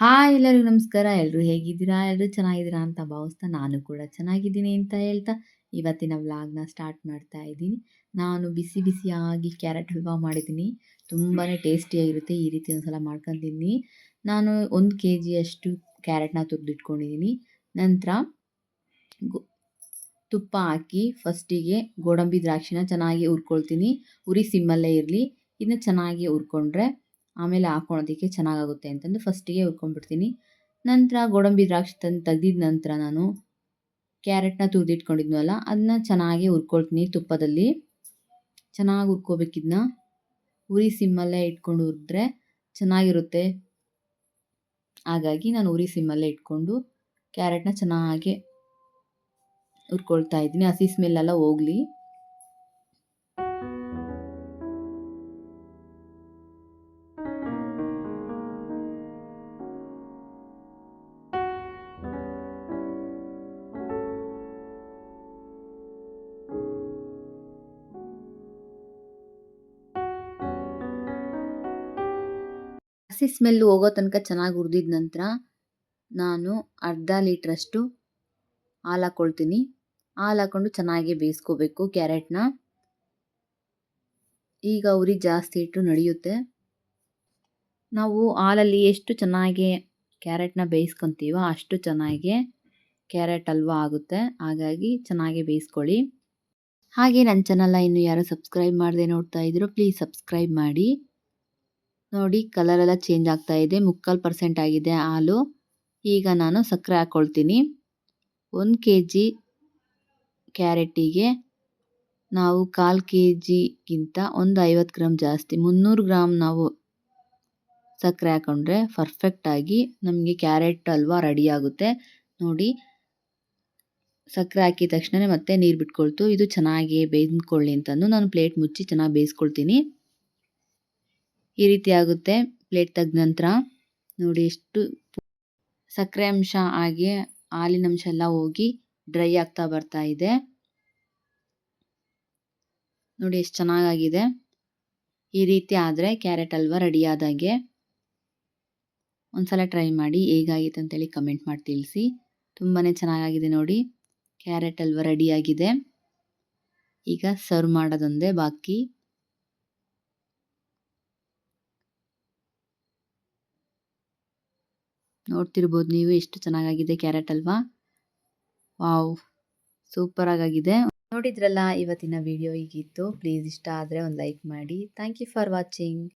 Hi ಎಲ್ಲರಿಗೂ ನಮಸ್ಕಾರ. ಎಲ್ಲರೂ ಹೇಗಿದ್ದೀರಾ? ಎಲ್ಲರೂ ಚೆನ್ನಾಗಿದ್ದೀರಾ ಅಂತ ಭಾವಿಸ್ತಾ ನಾನು ಕೂಡ ಚೆನ್ನಾಗಿದ್ದೀನಿ ಅಂತ ಹೇಳ್ತಾ ಇವತ್ತಿನ ವ್ಲಾಗ್ನ ಸ್ಟಾರ್ಟ್ ಮಾಡ್ತಾ ಇದ್ದೀನಿ. ನಾನು ಬಿಸಿ ಬಿಸಿಯಾಗಿ ಕ್ಯಾರೆಟ್ ಹಲ್ವಾ ಮಾಡಿದ್ದೀನಿ. ತುಂಬಾ ಟೇಸ್ಟಿಯಾಗಿರುತ್ತೆ. ಈ ರೀತಿ ಒಂದು ಸಲ ಮಾಡ್ಕೊತೀನಿ. ನಾನು ಒಂದು ಕೆ ಜಿಯಷ್ಟು ಕ್ಯಾರೆಟ್ನ ತುರಿದಿಟ್ಕೊಂಡಿದ್ದೀನಿ. ನಂತರ ತುಪ್ಪ ಹಾಕಿ ಫಸ್ಟಿಗೆ ಗೋಡಂಬಿ ದ್ರಾಕ್ಷಿನ ಚೆನ್ನಾಗಿ ಹುರ್ಕೊಳ್ತೀನಿ. ಉರಿ ಸಿಮ್ಮಲ್ಲೇ ಇರಲಿ. ಇದನ್ನ ಚೆನ್ನಾಗಿ ಹುರ್ಕೊಂಡ್ರೆ ಆಮೇಲೆ ಹಾಕ್ಕೊಳೋದಕ್ಕೆ ಚೆನ್ನಾಗಾಗುತ್ತೆ ಅಂತಂದು ಫಸ್ಟಿಗೆ ಹುರ್ಕೊಂಡ್ಬಿಡ್ತೀನಿ. ನಂತರ ಗೋಡಂಬಿ ದ್ರಾಕ್ಷಿ ತಂದು ತೆಗ್ದಿದ ನಂತರ ನಾನು ಕ್ಯಾರೆಟ್ನ ತುರಿದಿಟ್ಕೊಂಡಿದ್ನಲ್ಲ ಅದನ್ನ ಚೆನ್ನಾಗಿ ಹುರ್ಕೊಳ್ತೀನಿ ತುಪ್ಪದಲ್ಲಿ. ಚೆನ್ನಾಗಿ ಹುರ್ಕೋಬೇಕಿದ್ನ. ಉರಿ ಸಿಮ್ಮಲ್ಲೇ ಇಟ್ಕೊಂಡು ಹುರಿದ್ರೆ ಚೆನ್ನಾಗಿರುತ್ತೆ. ಹಾಗಾಗಿ ನಾನು ಉರಿ ಸಿಮ್ಮಲ್ಲೇ ಇಟ್ಕೊಂಡು ಕ್ಯಾರೆಟ್ನ ಚೆನ್ನಾಗಿ ಹುರ್ಕೊಳ್ತಾ ಇದ್ದೀನಿ. ಹಸಿ ಸ್ಮೆಲ್ಲೆಲ್ಲ ಹೋಗಲಿ. ಹಸಿ ಸ್ಮೆಲ್ ಹೋಗೋ ತನಕ ಚೆನ್ನಾಗಿ ಹುರಿದಿದ ನಂತರ ನಾನು ಅರ್ಧ ಲೀಟ್ರಷ್ಟು ಹಾಲು ಹಾಕ್ಕೊಳ್ತೀನಿ ಹಾಲು ಹಾಕ್ಕೊಂಡು ಚೆನ್ನಾಗಿ ಬೇಯಿಸ್ಕೋಬೇಕು ಕ್ಯಾರೆಟ್ನ. ಈಗ ಉರಿ ಜಾಸ್ತಿ ಇಟ್ಟು ನಡೆಯುತ್ತೆ. ನಾವು ಹಾಲಲ್ಲಿ ಎಷ್ಟು ಚೆನ್ನಾಗಿ ಕ್ಯಾರೆಟ್ನ ಬೇಯಿಸ್ಕೊತೀವೋ ಅಷ್ಟು ಚೆನ್ನಾಗಿ ಕ್ಯಾರೆಟ್ ಹಲ್ವಾ ಆಗುತ್ತೆ. ಹಾಗಾಗಿ ಚೆನ್ನಾಗಿ ಬೇಯಿಸ್ಕೊಳ್ಳಿ. ಹಾಗೆ ನನ್ನ ಚಾನಲ್ನ ಇನ್ನು ಯಾರು ಸಬ್ಸ್ಕ್ರೈಬ್ ಮಾಡದೆ ನೋಡ್ತಾ ಇದ್ರು ಪ್ಲೀಸ್ ಸಬ್ಸ್ಕ್ರೈಬ್ ಮಾಡಿ. ನೋಡಿ ಕಲರ್ ಎಲ್ಲ ಚೇಂಜ್ ಆಗ್ತಾ ಇದೆ, ಮುಕ್ಕಾಲು ಪರ್ಸೆಂಟ್ ಆಗಿದೆ ಹಾಲು. ಈಗ ನಾನು ಸಕ್ಕರೆ ಹಾಕ್ಕೊಳ್ತೀನಿ ಒಂದು ಕೆ ಜಿ ಕ್ಯಾರೆಟಿಗೆ ನಾವು ಕಾಲು ಕೆ ಜಿಗಿಂತ ಒಂದು ಐವತ್ತು ಗ್ರಾಮ್ ಜಾಸ್ತಿ, ಮುನ್ನೂರು ಗ್ರಾಮ್ ನಾವು ಸಕ್ಕರೆ ಹಾಕ್ಕೊಂಡ್ರೆ ಪರ್ಫೆಕ್ಟಾಗಿ ನಮಗೆ ಕ್ಯಾರೆಟ್ ಹಲ್ವಾ ರೆಡಿ ಆಗುತ್ತೆ. ನೋಡಿ, ಸಕ್ಕರೆ ಹಾಕಿದ ತಕ್ಷಣವೇ ಮತ್ತೆ ನೀರು ಬಿಟ್ಕೊಳ್ತು. ಇದು ಚೆನ್ನಾಗಿ ಬೇಯ್ದುಕೊಳ್ಳಿ ಅಂತಂದು ನಾನು ಪ್ಲೇಟ್ ಮುಚ್ಚಿ ಚೆನ್ನಾಗಿ ಬೇಯಿಸ್ಕೊಳ್ತೀನಿ. ಈ ರೀತಿ ಆಗುತ್ತೆ. ಪ್ಲೇಟ್ ತೆಗೆದ ನಂತರ ನೋಡಿ ಎಷ್ಟು ಸಕ್ಕರೆ ಅಂಶ ಆಗಿ ಹಾಲಿನ ಅಂಶ ಎಲ್ಲ ಹೋಗಿ ಡ್ರೈ ಆಗ್ತಾ ಬರ್ತಾ ಇದೆ. ನೋಡಿ ಎಷ್ಟು ಚೆನ್ನಾಗಾಗಿದೆ. ಈ ರೀತಿ ಆದರೆ ಕ್ಯಾರೆಟ್ ಹಲ್ವಾ ರೆಡಿ ಆದಾಗೆ ಒಂದ್ಸಲ ಟ್ರೈ ಮಾಡಿ ಹೇಗಾಗಿತ್ತು ಅಂತೇಳಿ ಕಮೆಂಟ್ ಮಾಡಿ ತಿಳಿಸಿ. ತುಂಬಾ ಚೆನ್ನಾಗಾಗಿದೆ ನೋಡಿ. ಕ್ಯಾರೆಟ್ ಹಲ್ವಾ ರೆಡಿಯಾಗಿದೆ ಈಗ ಸರ್ವ್ ಮಾಡೋದೊಂದೇ ಬಾಕಿ. ನೋಡ್ತಿರ್ಬೋದು ನೀವು ಎಷ್ಟು ಚೆನ್ನಾಗಾಗಿದೆ ಕ್ಯಾರೆಟ್ ಅಲ್ವಾ? ವಾವ್ ಸೂಪರ್ ಆಗಿದೆ ನೋಡಿದ್ರಲ್ಲ ಇವತ್ತಿನ ವಿಡಿಯೋ ಹೀಗಿತ್ತು. ಪ್ಲೀಸ್ ಇಷ್ಟ ಆದರೆ ಒಂದು ಲೈಕ್ ಮಾಡಿ. Thank you for watching